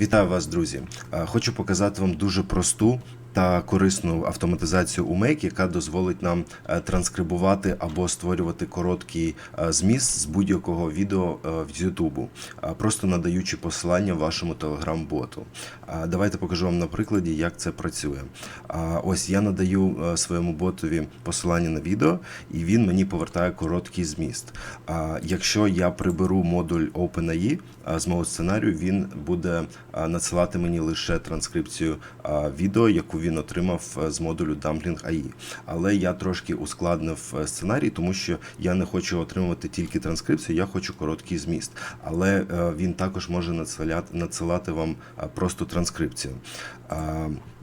Вітаю вас, друзі! Хочу показати вам дуже просту та корисну автоматизацію у Make, яка дозволить нам е, транскрибувати або створювати короткий е, зміст з будь-якого відео в е, просто надаючи посилання вашому. Е, Давайте покажу вам на прикладі, як це працює. Ось я надаю своєму ботові посилання на відео, і він мені повертає короткий зміст. Якщо я приберу модуль OpenAI з мого сценарію, він буде надсилати мені лише транскрипцію відео, яку він отримав е, з модулю Dumpling AI. Але я трошки ускладнив е, сценарій, тому що я не хочу отримувати тільки транскрипцію, я хочу короткий зміст. Але е, він також може надсилати вам просто транскрипцію.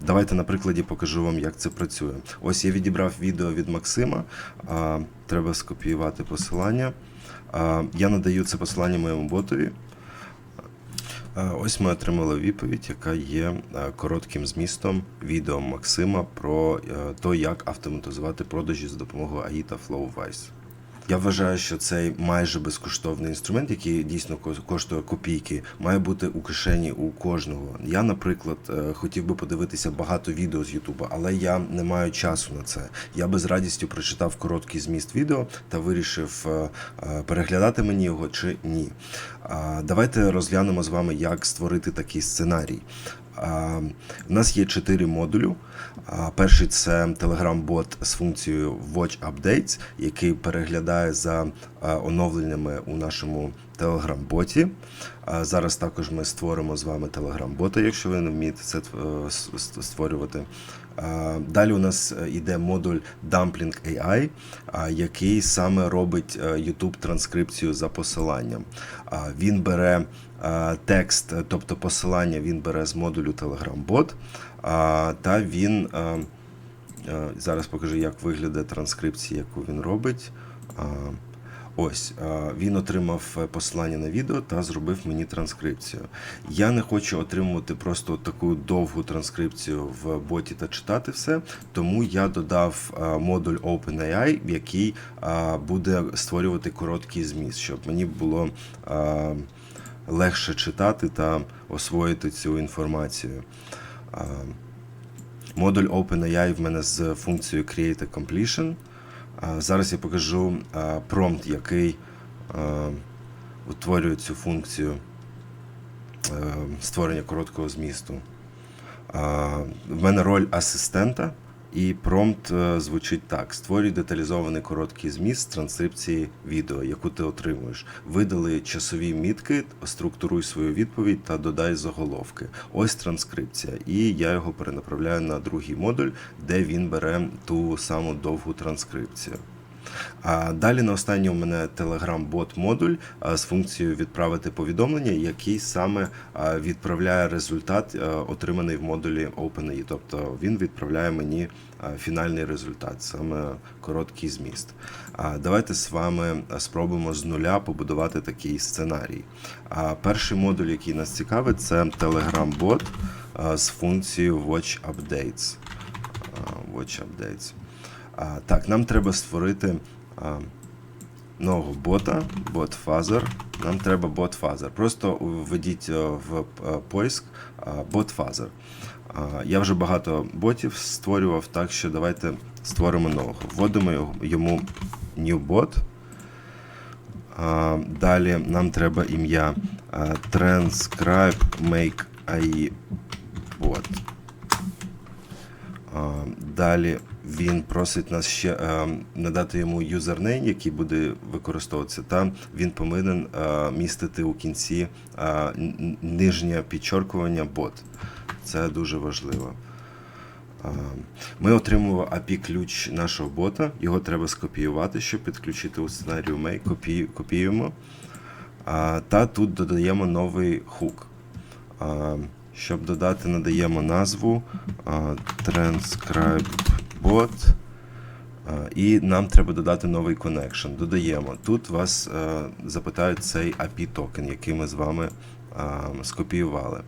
Давайте на прикладі покажу вам, як це працює. Ось я відібрав відео від Максима. Треба скопіювати посилання. Я надаю це посилання моєму ботові. Ось ми отримали відповідь, яка є коротким змістом відео Максима про те, як автоматизувати продажі з допомогою Aita FlowWise. Я вважаю, що цей майже безкоштовний інструмент, який дійсно ко- коштує копійки, має бути у кишені у кожного. Я, наприклад, е, хотів би подивитися багато відео з Ютуба, але я не маю часу на це. Я би з радістю прочитав короткий зміст відео та вирішив е, е, переглядати мені його чи ні. Давайте розглянемо з вами, як створити такий сценарій. У нас є чотири модулю. Перший це Telegram-бот з функцією Watch Updates, який переглядає за оновленнями у нашому Telegram-боті. Зараз також ми створимо з вами Telegram-бота, якщо ви не вмієте це е, створювати. Далі у нас е, йде модуль Dumpling AI, який саме робить е, YouTube транскрипцію за посиланням. Він бере е, текст, е, тобто посилання він бере з модулю Telegram-бот, а, та він е, е, зараз покажу, як виглядає транскрипція, яку він робить. Ось е, він отримав е, посилання на відео та зробив мені транскрипцію. Я не хочу отримувати просто таку довгу транскрипцію в боті та читати все, тому я додав е, модуль OpenAI, який е, буде створювати короткий зміст, щоб мені було е, легше читати та освоїти цю інформацію. Модуль OpenAI в мене з функцією Create a Completion. Зараз я покажу промпт, який утворює цю функцію створення короткого змісту. В мене роль асистента, і промпт е, звучить так: створюй деталізований короткий зміст з транскрипції відео, яку ти отримуєш. Видали часові мітки, структуруй свою відповідь та додай заголовки. Ось транскрипція. І я його перенаправляю на другий модуль, де він бере ту саму довгу транскрипцію. А далі на останній у мене Telegram-бот модуль з функцією відправити повідомлення, який саме відправляє результат, отриманий в модулі OpenAI. Тобто він відправляє мені фінальний результат, саме короткий зміст. Давайте з вами спробуємо з нуля побудувати такий сценарій. Перший модуль, який нас цікавить, це Telegram-бот з функцією Watch Updates. Watch Updates. А, так, нам треба створити а, нового бота, бот Father. Нам треба бот Father. Просто введіть е, в е, поиск бот Father. Я вже багато ботів створював, так що давайте створимо нового. Вводимо йому new bot. Далі нам треба ім'я transcribe make AI bot. Далі він просить нас ще е, надати йому юзернейм, який буде використовуватися. Та він повинен е, містити у кінці е, нижнє підчоркування бот. Це дуже важливо. А, Ми отримуємо API-ключ нашого бота. Його треба скопіювати, щоб підключити у сценарію Make. Копі- Копіюємо. А, Та тут додаємо новий хук. А, Щоб додати, надаємо назву transcribe bot. А, І нам треба додати новий connection. Додаємо. Тут вас е, запитають цей API токен, який ми з вами скопіювали.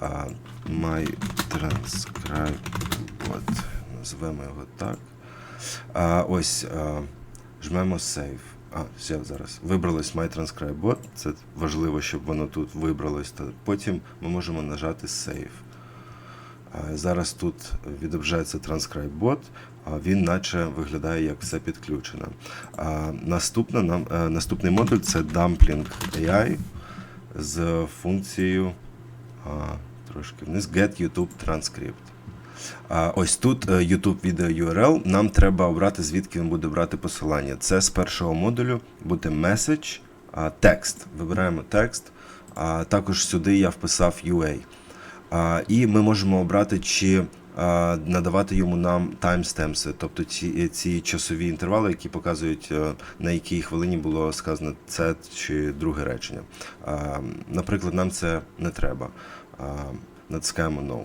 А, My transcribe bot. Назвемо його так. Ось жмемо Save. А, все, зараз. Вибралось My Transcribe Bot. Це важливо, щоб воно тут вибралось. Потім ми можемо нажати Save. Зараз тут відображається Transcribe Bot, а він наче виглядає як все підключено. Наступна, нам, е, наступний модуль це Dumpling AI з функцією трошки вниз Get YouTube Transcript. Ось тут е, YouTube відео URL. Нам треба обрати, звідки він буде брати посилання. Це з першого модулю буде message, текст. Вибираємо текст. Також сюди я вписав UA. І ми можемо обрати, чи надавати йому нам таймстемпси, тобто ці, ці часові інтервали, які показують, е, на якій хвилині було сказано це чи друге речення. Наприклад, нам це не треба. Натискаємо No.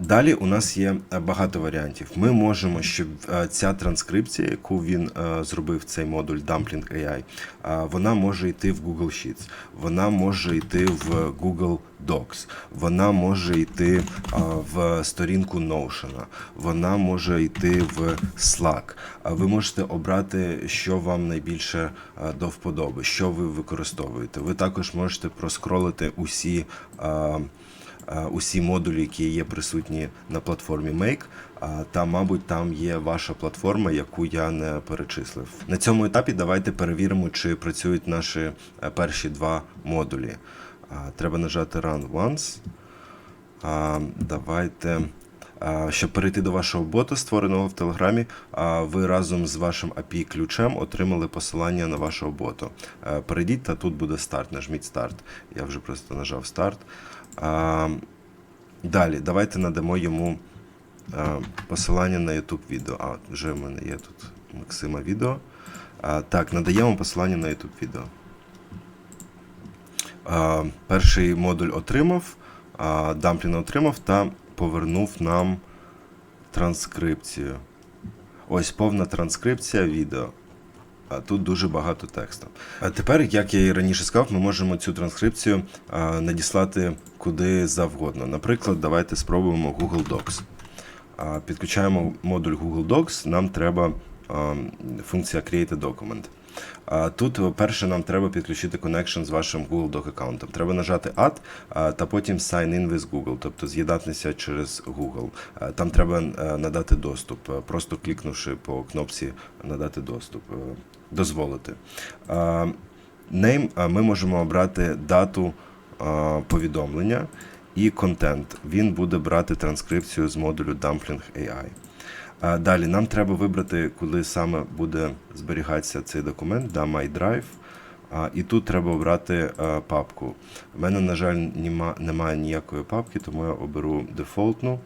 Далі у нас є е, багато варіантів. Ми можемо, щоб е, ця транскрипція, яку він е, зробив цей модуль Dumpling AI, вона може йти в Google Sheets, вона може йти в Google Docs, вона може йти в сторінку Notion, вона може йти в Slack. Ви можете обрати, що вам найбільше до вподоби, що ви використовуєте. Ви також можете проскролити усі. Е, усі модулі, які є присутні на платформі Make. Та, мабуть, там є ваша платформа, яку я не перечислив. На цьому етапі давайте перевіримо, чи працюють наші е, перші два модулі. Треба нажати Run Once. Давайте. Щоб перейти до вашого бота, створеного в Телеграмі, ви разом з вашим API-ключем отримали посилання на вашого боту. Е, Перейдіть, та тут буде старт. Нажміть старт. Я вже просто нажав старт. А, Далі, давайте надамо йому а, посилання на YouTube відео. А, вже в мене є тут Максима відео. А, так, надаємо посилання на YouTube відео. А, перший модуль отримав, а, Дамплін отримав та повернув нам транскрипцію. Ось повна транскрипція відео. А тут дуже багато тексту. А тепер, як я і раніше сказав, ми можемо цю транскрипцію надіслати куди завгодно. Наприклад, давайте спробуємо Google Docs. Підключаємо модуль Google Docs, нам треба функція Create a Document. Тут, перше, нам треба підключити connection з вашим Google Doc аккаунтом. Треба нажати Add та потім Sign in with Google, тобто з'єднатися через Google. Там треба е, надати доступ, просто клікнувши по кнопці надати доступ, е, дозволити. Name ми можемо обрати дату повідомлення і контент. Він буде брати транскрипцію з модулю Dumpling AI. Далі нам треба вибрати, коли саме буде зберігатися цей документ, да, My Drive. І тут треба обрати папку. У мене, на жаль, нема, немає ніякої папки, тому я оберу дефолтну.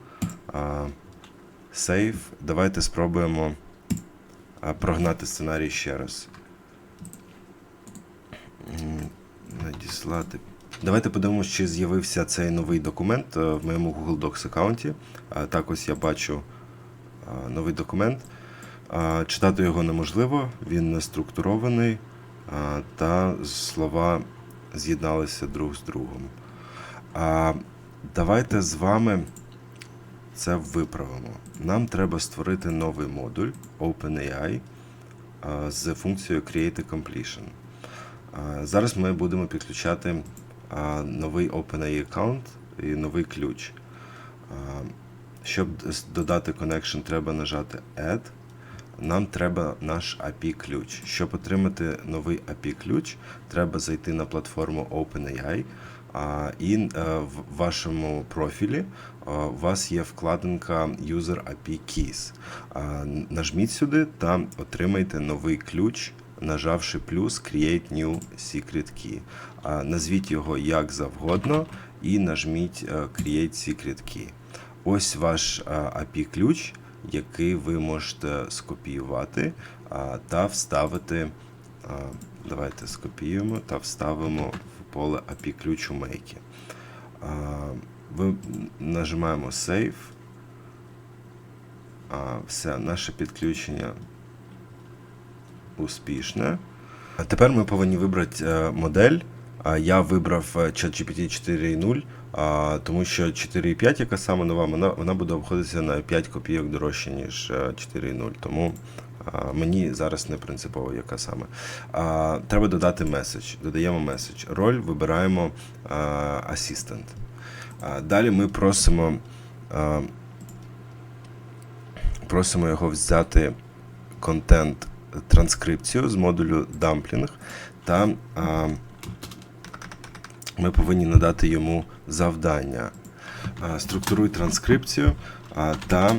Save. Давайте спробуємо прогнати сценарій ще раз. Надіслати. Давайте подивимося, чи з'явився цей новий документ е, в моєму Google Docs аккаунті. Так ось я бачу новий документ. Читати його неможливо, він не структурований, та слова з'єдналися друг з другом. Давайте з вами це виправимо. Нам треба створити новий модуль OpenAI з функцією Create Completion. Зараз ми будемо підключати новий OpenAI аккаунт і новий ключ. Щоб додати connection, треба нажати Add. Нам треба наш API-ключ. Щоб отримати новий API-ключ, треба зайти на платформу OpenAI. І е, в вашому профілі у вас є вкладинка User API Keys. Нажміть сюди та отримайте новий ключ, нажавши плюс Create New Secret Key. Назвіть його як завгодно і нажміть е, Create Secret Key. Ось ваш API-ключ, який ви можете скопіювати та вставити. Давайте скопіюємо та вставимо в поле API-ключ у Make. Нажимаємо Save. А, Все, наше підключення успішне. Тепер ми повинні вибрати е, модель. Я вибрав е, ChatGPT 4.0, тому що 4.5, яка саме нова, вона, вона буде обходитися на 5 копійок дорожче, ніж е, 4.0. Тому Мені зараз не принципово, яка саме. Треба додати меседж. Додаємо меседж. Роль вибираємо Assistant. Далі ми просимо, просимо його взяти контент транскрипцію з модулю Dumpling та ми повинні надати йому завдання. Структуруй транскрипцію та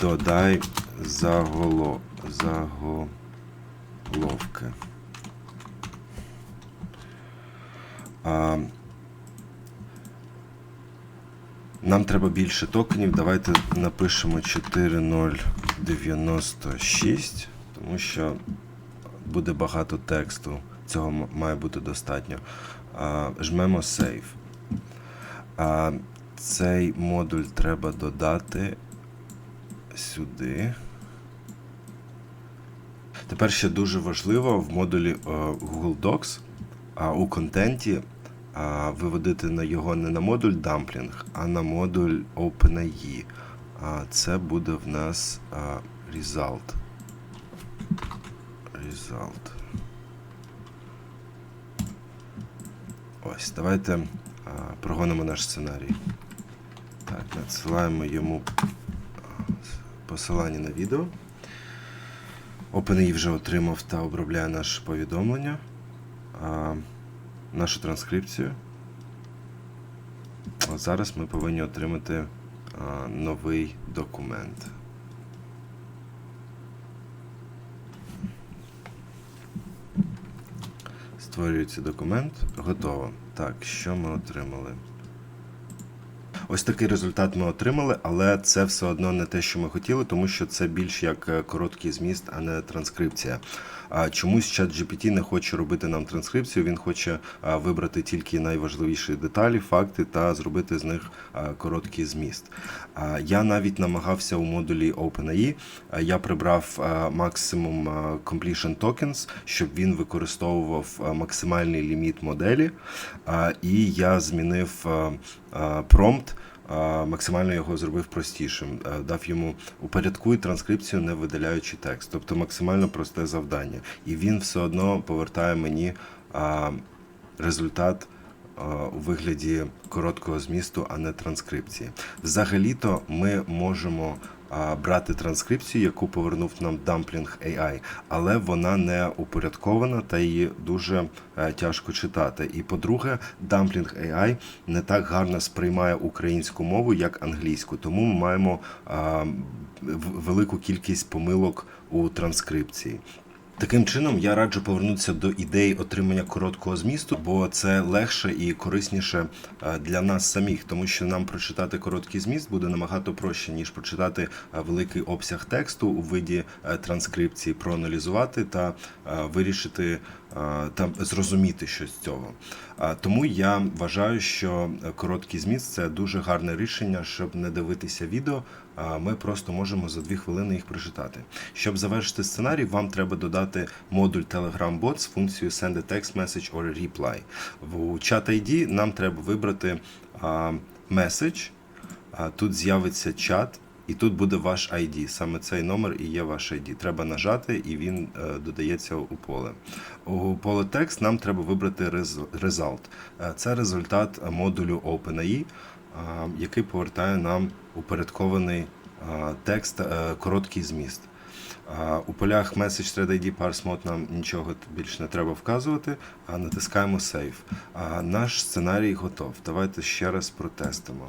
додай заголо, заголовки. Нам треба більше токенів. Давайте напишемо 4096, тому що буде багато тексту. Цього має бути достатньо. Жмемо Save. Цей модуль треба додати сюди. Тепер ще дуже важливо в модулі е, Google Docs а, у контенті а, виводити на його не на модуль Dumpling, а на модуль OpenAI. А, це буде в нас а, result. Result. Ось, давайте а, прогонимо наш сценарій. Так, надсилаємо йому посилання на відео. OpenAI вже отримав та обробляє наше повідомлення, а, нашу транскрипцію. Зараз ми повинні отримати а, новий документ. Створюється документ. Готово. Так, що ми отримали? Ось такий результат ми отримали, але це все одно не те, що ми хотіли, тому що це більш як е, короткий зміст, а не транскрипція. А чомусь ChatGPT не хоче робити нам транскрипцію, він хоче вибрати тільки найважливіші деталі, факти та зробити з них короткий зміст. Я навіть намагався у модулі OpenAI, я прибрав максимум completion tokens, щоб він використовував максимальний ліміт моделі, і я змінив промпт. Максимально його зробив простішим, дав йому упорядкуй транскрипцію, не видаляючи текст, тобто максимально просте завдання. І він все одно повертає мені результат у вигляді короткого змісту, а не транскрипції. Взагалі-то ми можемо брати транскрипцію, яку повернув нам Dumpling AI, але вона не упорядкована та її дуже е, тяжко читати. І по-друге, Dumpling AI не так гарно сприймає українську мову, як англійську, тому ми маємо велику кількість помилок у транскрипції. Таким чином, я раджу повернутися до ідеї отримання короткого змісту, бо це легше і корисніше е, для нас самих, тому що нам прочитати короткий зміст буде набагато проще, ніж прочитати е, великий обсяг тексту у виді е, транскрипції, проаналізувати та вирішити та зрозуміти щось з цього. Тому я вважаю, що е, короткий зміст це дуже гарне рішення, щоб не дивитися відео. Ми просто можемо за дві хвилини їх прочитати. Щоб завершити сценарій, вам треба додати модуль Telegram Bot з функцією Send a text message or reply. В Chat ID нам треба вибрати message. Тут з'явиться чат. І тут буде ваш ID. Саме цей номер і є ваш ID. Треба нажати, і він е, додається у поле. У поле текст нам треба вибрати result. Е, Це результат модулю OpenAI, е, який повертає нам упорядкований текст, короткий зміст. У полях Message Thread ID Parse Mode нам нічого більше не треба вказувати, а натискаємо Save. Наш сценарій готов. Давайте ще раз протестимо.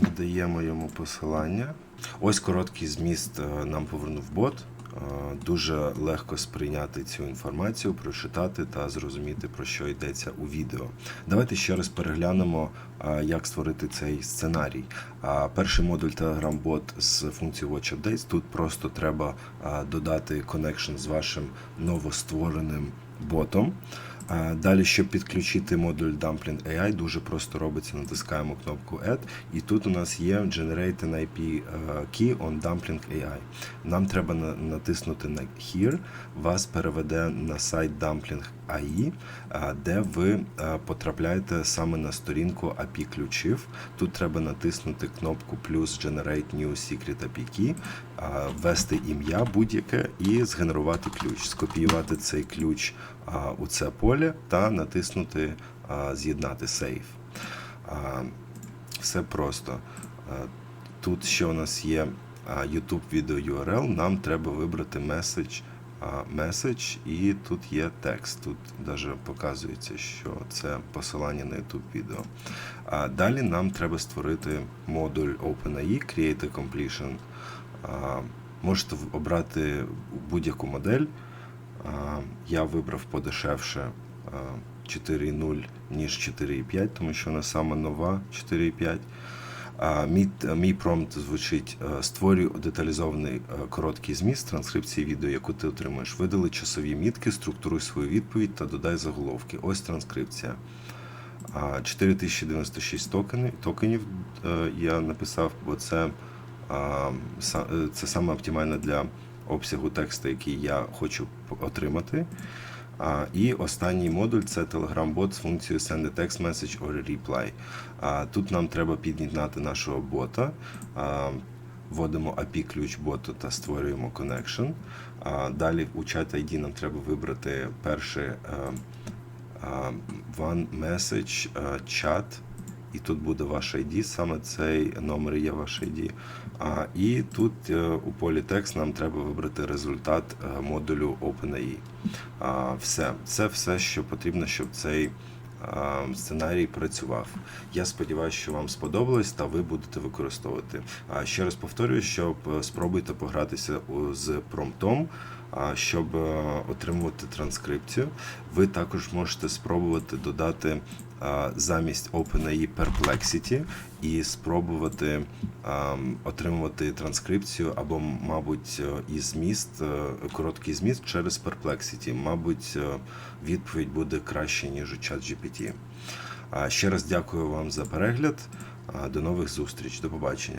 Надаємо йому посилання. Ось короткий зміст е, нам повернув бот. Е, Дуже легко сприйняти цю інформацію, прочитати та зрозуміти, про що йдеться у відео. Давайте ще раз переглянемо, е, як створити цей сценарій. Перший модуль Telegram Bot з функцією Watch Updates. Тут просто треба додати connection з вашим новоствореним ботом. Далі, щоб підключити модуль Dumpling AI, дуже просто робиться, натискаємо кнопку Add, і тут у нас є Generate an IP е, Key on Dumpling AI. Нам треба натиснути на Here, вас переведе на сайт Dumpling AI, де ви потрапляєте саме на сторінку API ключів. Тут треба натиснути кнопку плюс Generate New Secret API Key, ввести ім'я будь-яке і згенерувати ключ, скопіювати цей ключ у це поле та натиснути З'єднати. А, Все просто. Тут ще у нас є YouTube відео URL. Нам треба вибрати меседж, меседж, і тут є текст. Тут навіть показується, що це посилання на YouTube відео. Далі нам треба створити модуль OpenAI Create a Completion. Можете обрати будь-яку модель. Я вибрав подешевше 4.0, ніж 4.5, тому що вона саме нова 4.5. А, Мій, мій промпт звучить: е, створюй деталізований е, короткий зміст транскрипції відео, яку ти отримаєш. Видали часові мітки, структуруй свою відповідь та додай заголовки. Ось транскрипція. А, 4096 токени, токенів е, я написав, бо це, е, це саме оптимально для обсягу тексту, який я хочу отримати. А, і останній модуль це Telegram-бот з функцією Send a text message or reply. А, тут нам треба під'єднати нашого бота. А, Вводимо API ключ боту та створюємо connection. А, далі у чат ID нам треба вибрати перший е, а, One Message Chat. І тут буде ваш ID, саме цей номер є ваш ID. А, і тут е, у полі текст нам треба вибрати результат е, модулю OpenAI. А, все. Це все, що потрібно, щоб цей а, сценарій працював. Я сподіваюся, що вам сподобалось та ви будете використовувати. Ще раз повторюю, щоб е, спробуйте погратися з промптом. Щоб е, отримувати транскрипцію, ви також можете спробувати додати замість OpenAI Perplexity і спробувати отримувати транскрипцію або, мабуть, е, і зміст, е, короткий зміст через Perplexity. Мабуть, е, відповідь буде краще, ніж у ChatGPT. Ще раз дякую вам за перегляд. До нових зустріч. До побачення.